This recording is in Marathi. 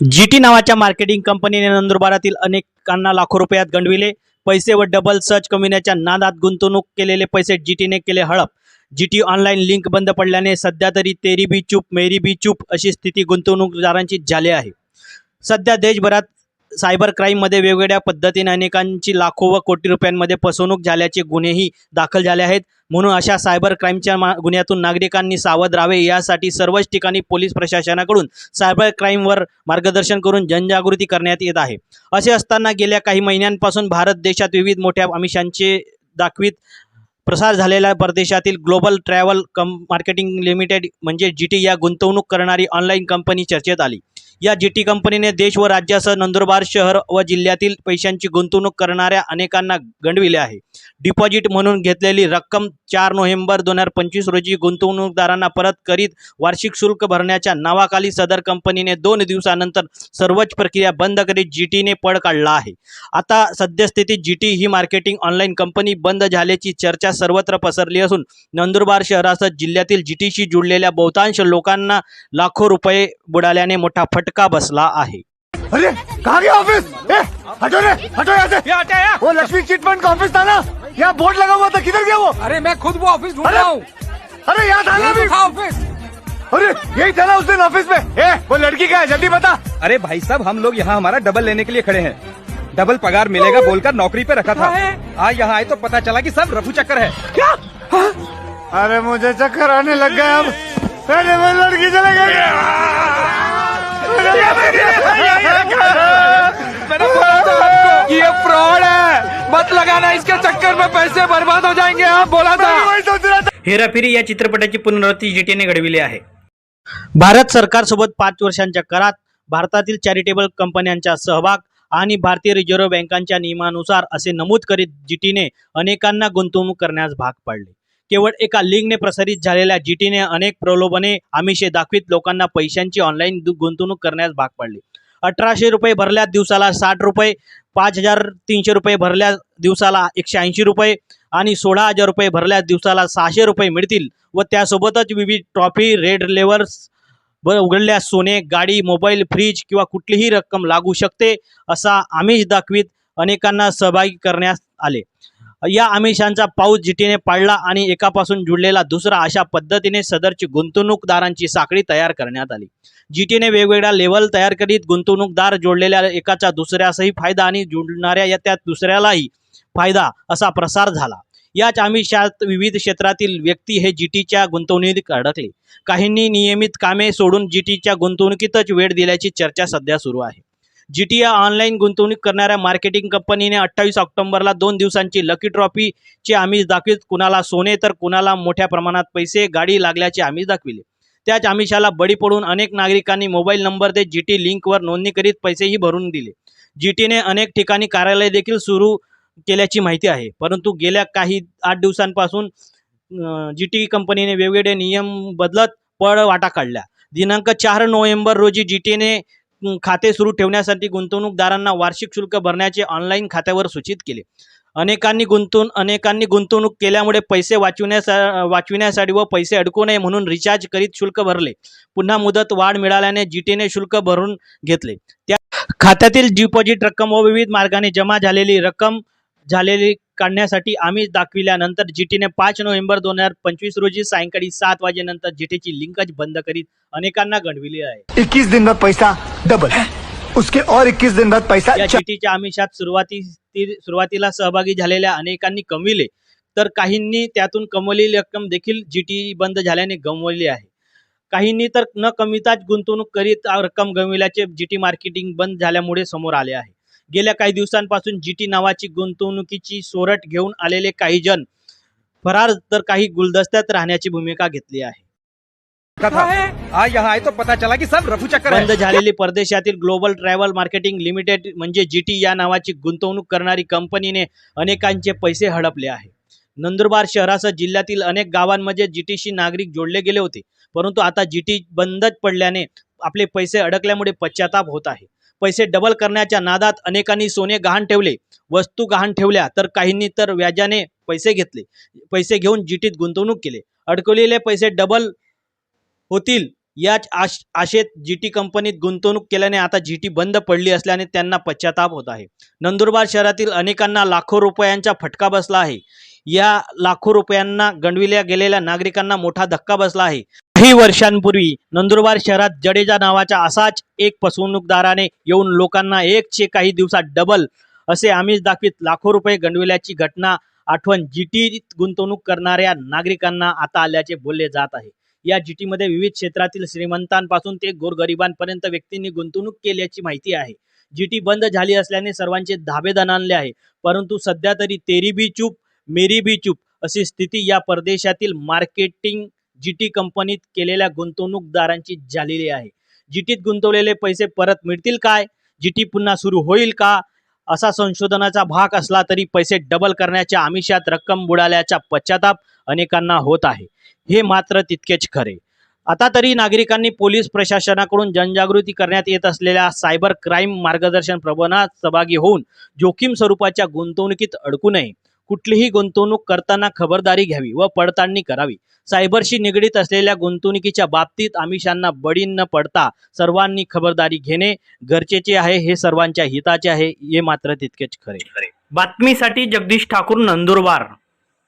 जी टी नावाच्या मार्केटिंग कंपनीने नंदुरबारातील अनेकांना लाखो रुपयात गंडविले. पैसे व डबल सर्च कमिन्याच्या नादात गुंतवणूक केलेले पैसे जी टीने केले हळप जी टी ऑनलाईन लिंक बंद पडल्याने सध्या तरी तेरी बी चूप मेरी बी चूप अशी स्थिती गुंतवणूकदारांची झाली आहे. सध्या देशभरात सायबर क्राईममध्ये वेगवेगळ्या पद्धतीने अनेकांची लाखो व कोटी रुपयांमध्ये फसवणूक झाल्याचे गुन्हेही दाखल झाले आहेत. म्हणून अशा सायबर क्राईमच्या मा गुन्ह्यातून नागरिकांनी सावध राहावे. यासाठी सर्वच ठिकाणी पोलीस प्रशासनाकडून सायबर क्राईमवर मार्गदर्शन करून जनजागृती करण्यात येत आहे. असे असताना गेल्या काही महिन्यांपासून भारत देशात विविध मोठ्या आमिषांचे दाखवीत प्रसार झालेल्या परदेशातील global travel cum marketing limited म्हणजे जी टी या गुंतवणूक करणारी ऑनलाईन कंपनी चर्चेत आली. या जी टी कंपनीने देश व राज्यासह नंदुरबार शहर व जिल्ह्यातील पैशांची गुंतवणूक करणाऱ्या अनेकांना गंडविले आहे. डिपॉझिट म्हणून घेतलेली रक्कम चार नोव्हेंबर दोन हजार पंचवीस रोजी गुंतवणूकदारांना परत करीत वार्षिक शुल्क भरण्याच्या नावाखाली सदर कंपनीने दोन दिवसानंतर सर्वच प्रक्रिया बंद करीत जी टीने पळ काढला आहे. आता सद्यस्थितीत जी टी ही मार्केटिंग ऑनलाईन कंपनी बंद झाल्याची चर्चा सर्वत्र पसरली असून नंदुरबार शहरासह जिल्ह्यातील जी टीशी जुळलेल्या बहुतांश लोकांना लाखो रुपये बुडाल्याने मोठा फटका बसला आहे. अरे कहाँ गया ऑफ़िस ए, हटो रे हटो यहाँ से। वो लक्ष्मी चिट फंड का ऑफ़िस था ना? यहाँ बोर्ड लगा हुआ था किधर गया वो? अरे मैं खुद वो ऑफ़िस ढूंढ अरे रहा हूँ। अरे यहाँ था ना तो था ऑफ़िस अरे यही था ना उस दिन ऑफ़िस में। ए वो लड़की का है जल्दी बता। अरे भाई साहब हम लोग यहाँ हमारा डबल लेने के लिए खड़े हैं। डबल पगार मिलेगा बोलकर नौकरी पे रखा था। आज यहाँ आए तो पता चला कि सब रफू चक्कर है। क्या? अरे मुझे चक्कर आने लग गए अब। अरे वो लड़की चले मैंने लगाना इसके चक्कर में पैसे बर्बाद हो जाएंगे आप बोला था। हेराफेरी या चित्रपटाची पुनरावृत्ती जीटीने घडविली आहे. भारत सरकारसोबत पाच वर्षांच्या करात भारतातील चॅरिटेबल कंपन्यांचा सहभाग आणि भारतीय रिझर्व्ह बँकांच्या नियमानुसार असे नमूद करीत जीटीने अनेकांना गुंतवणूक करण्यास भाग पाडले. केवळ एका लिंकने प्रसारित झालेल्या जीटीने अनेक प्रलोभने आमिषे दाखवित लोकांना पैशांची ऑनलाईन गुंतवणूक करण्यास भाग पाडले. अठराशे रुपये भरल्या दिवसाला साठ रुपये पाच हजार तीनशे रुपये भरल्या दिवसाला एकशे ऐंशी रुपये आणि सोळा हजार रुपये भरल्या दिवसाला सहाशे रुपये मिळतील व त्यासोबतच विविध ट्रॉफी रेड लेवर्स व उघडल्यास सोने गाडी मोबाईल फ्रीज किंवा कुठलीही रक्कम लागू शकते असा आमिष दाखवीत अनेकांना सहभागी करण्यात आले. या आमिषांचा पाऊस जिटीने पाडला आणि एकापासून जुळलेला दुसरा अशा पद्धतीने सदरची गुंतवणूकदारांची साखळी तयार करण्यात आली. जीटीने वेगवेगळ्या लेवल तयार करीत गुंतवणूकदार जोडलेल्या एकाचा दुसऱ्यासही फायदा आणि जुळणाऱ्या या त्या दुसऱ्यालाही फायदा असा प्रसार झाला. याच आमिषात विविध क्षेत्रातील व्यक्ती हे जीटीच्या गुंतवणुकीत अडकले. काहींनी नियमित कामे सोडून जीटीच्या गुंतवणुकीतच वेळ दिल्याची चर्चा सध्या सुरू आहे. जीटी या ऑनलाईन गुंतवणूक करणाऱ्या मार्केटिंग कंपनीने अठ्ठावीस ऑक्टोबरला दोन दिवसांची लकी ट्रॉफीचे आमिष दाखवित कुणाला सोने तर कुणाला मोठ्या प्रमाणात पैसे गाडी लागल्याचे आमिष दाखविले. त्याच आमिषाला बळी पडून अनेक नागरिकांनी मोबाईल नंबर देत जी टी लिंकवर नोंदणी करीत पैसेही भरून दिले. जीटीने अनेक ठिकाणी कार्यालय देखील सुरू केल्याची माहिती आहे. परंतु गेल्या काही आठ दिवसांपासून जी टी कंपनीने वेगवेगळे नियम बदलत पळ वाटा काढल्या. दिनांक चार नोव्हेंबर रोजी जी टीने खाते सुरू ठेवण्यासाठी गुंतवणूकदारांना वार्षिक शुल्क भरण्याचे ऑनलाईन खात्यावर सूचित केले. अनेकांनी गुंतवून अनेकांनी गुंतवणूक केल्यामुळे पैसे वाचविण्यासा वाचविण्यासाठी व पैसे अडकू नये म्हणून रिचार्ज करीत शुल्क भरले. पुन्हा मुदत वाढ मिळाल्याने जीटीने शुल्क भरून घेतले. त्या खात्यातील डिपॉझिट रक्कम व विविध मार्गाने जमा झालेली रक्कम झालेली काढण्यासाठी आम्ही दाखविल्यानंतर जीटीने पाच नोव्हेंबर दोन हजार पंचवीस रोजी सायंकाळी सात वाजेनंतर जीटीची लिंकच बंद करीत अनेकांना गणविली आहे. इक्कीस दिन बाद पैसा डबल उसके और इक्कीस दिन बाद पैसा या जीटीच्या आमिषात सुरुवाती सुरुवातीला सहभागी झालेल्या अनेकांनी कमविले. तर काहींनी त्यातून कमवलेली रक्कम देखील जीटी बंद झाल्याने गमवली आहे. काहींनी तर न कमिताच गुंतवणूक करीत रक्कम गमविल्याचे जीटी मार्केटिंग बंद झाल्यामुळे समोर आले आहे. गेल्या काही दिवसांपासून जीटी नावाची गुंतवणुकीची सोरट घेऊन आलेले काही जण फरार तर काही गुलदस्त्यात राहण्याची भूमिका घेतली आहे. रखा था आज यहाँ आए तो पता चला कि सब रफू चक्कर बंद झालेली परदेशातील ग्लोबल ट्रॅव्हल मार्केटिंग लिमिटेड म्हणजे जीटी या नावाची गुंतवणूक करणारी कंपनीने अनेकांचे पैसे हडपले आहे. नंदुरबार शहरासह जिल्ह्यातील अनेक गावांमध्ये जीटीशी नागरिक जोडले गेले होते. परंतु आता जीटी बंदच पडल्याने आपले पैसे अडकल्यामुळे पश्चाताप होत आहे. पैसे डबल करण्याच्या नादात अनेकांनी सोने गहाण ठेवले वस्तू गहाण ठेवल्या तर काहींनी तर व्याजाने पैसे घेतले. पैसे घेऊन जीटीत गुंतवणूक केले. अडकवलेले पैसे डबल होतील याच आश आशेत जी टी कंपनीत गुंतवणूक केल्याने आता जी टी बंद पडली असल्याने त्यांना पश्चाताप होत आहे. नंदुरबार शहरातील अनेकांना लाखो रुपयांचा फटका बसला आहे. या लाखो रुपयांना गणविल्या गेलेल्या नागरिकांना मोठा धक्का बसला आहे. काही वर्षांपूर्वी नंदुरबार शहरात जडेजा नावाच्या असाच एक फसवणूकदाराने येऊन लोकांना एकशे काही दिवसात डबल असे आमिष दाखवित लाखो रुपये गंडविल्याची घटना आठवण जीटीत गुंतवणूक करणाऱ्या नागरिकांना आता आल्याचे बोलले जात आहे. या जीटीमध्ये विविध क्षेत्रातील श्रीमंतांपासून ते गोरगरिबांपर्यंत व्यक्तींनी गुंतवणूक केल्याची माहिती आहे. जीटी बंद झाली असल्याने सर्वांचे धाबे दणानले आहे. परंतु सध्या तरी तेरी बी चूप मेरी बी चूप अशी स्थिती या परदेशातील मार्केटिंग जीटी कंपनीत केलेल्या गुंतवणूकदारांची झालेली आहे. जीटीत गुंतवलेले पैसे परत मिळतील काय? जीटी पुन्हा सुरू होईल का? असा संशोधनाचा भाग असला तरी पैसे डबल करण्याच्या आमिषात रक्कम बुडाल्याचा पश्चाताप अनेकांना होत आहे. हे मात्र तितकेच खरे. आता तरी नागरिकांनी पोलीस प्रशासनाकडून जनजागृती करण्यात येत असलेल्या सायबर क्राईम मार्गदर्शन प्रबोधनात सहभागी होऊन जोखीम स्वरूपाच्या गुंतवणुकीत अडकू नये. कुठलीही गुंतवणूक करताना खबरदारी घ्यावी व पडताळणी करावी. सायबरशी निगडीत असलेल्या गुंतवणुकीच्या बाबतीत आमिषांना बळी न पडता सर्वांनी खबरदारी घेणे गरजेचे आहे हे सर्वांच्या हिताचे आहे हे मात्र तितकेच खरे. बातमीसाठी जगदीश ठाकूर नंदुरबार.